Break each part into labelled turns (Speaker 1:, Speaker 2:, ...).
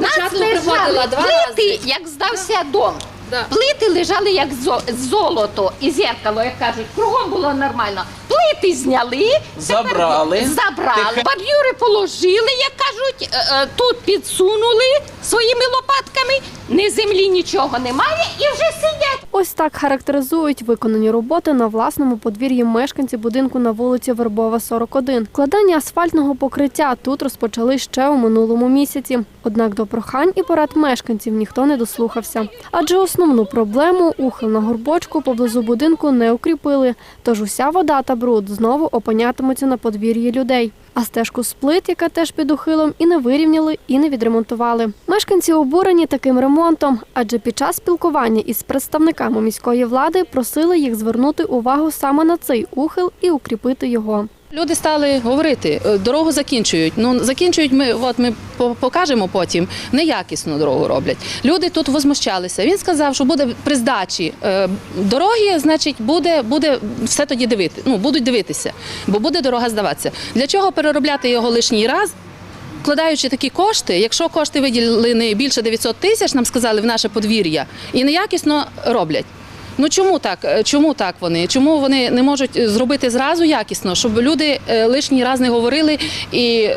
Speaker 1: Спочатку
Speaker 2: Нас лежали
Speaker 1: два
Speaker 2: плити,
Speaker 1: рази.
Speaker 2: як здався дом.
Speaker 1: Да.
Speaker 2: Плити лежали як зо- золото і зеркало, як кажуть, кругом було нормально. Плити зняли,
Speaker 3: Забрали.
Speaker 2: тепер забрали. бар'юри положили, як кажуть, е, е, тут підсунули своїми лопатками. Ні землі нічого немає і вже сидять.
Speaker 4: Ось так характеризують виконані роботи на власному подвір'ї мешканці будинку на вулиці Вербова, 41. Кладання асфальтного покриття тут розпочали ще у минулому місяці. Однак до прохань і порад мешканців ніхто не дослухався. Адже основну проблему ухил на горбочку поблизу будинку не укріпили. Тож уся вода та бруд знову опинятимуться на подвір'ї людей. А стежку з плит, яка теж під ухилом, і не вирівняли, і не відремонтували. Мешканці обурені таким ремонтом, адже під час спілкування із представниками міської влади просили їх звернути увагу саме на цей ухил і укріпити його.
Speaker 1: Люди стали говорити, е, дорогу закінчують. Ну закінчують ми, от ми покажемо потім. Неякісну дорогу роблять. Люди тут возмущалися. Він сказав, що буде при здачі е, дороги, значить, буде, буде все тоді дивити. Ну будуть дивитися, бо буде дорога здаватися. Для чого переробляти його лишній раз? Вкладаючи такі кошти, якщо кошти виділені більше 900 тисяч, нам сказали в наше подвір'я, і неякісно роблять. Ну чому так? Е, Чому так вони? Чому вони не можуть е, зробити зразу якісно, щоб люди е, лишній раз не говорили і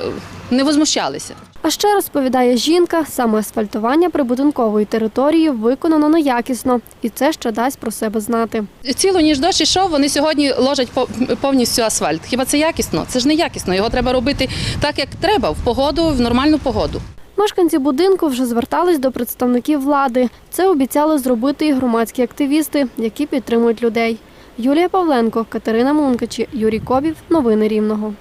Speaker 1: не возмущалися?
Speaker 4: А ще розповідає жінка, саме асфальтування прибудинкової території виконано неякісно, і це ще дасть про себе знати.
Speaker 1: Цілу ніж дощ ішов, вони сьогодні ложать по- повністю асфальт. Хіба це якісно? Це ж не якісно. Його треба робити так, як треба, в погоду, в нормальну погоду.
Speaker 4: Мешканці будинку вже звертались до представників влади. Це обіцяли зробити і громадські активісти, які підтримують людей. Юлія Павленко, Катерина Мункачі, Юрій Кобів. Новини Рівного.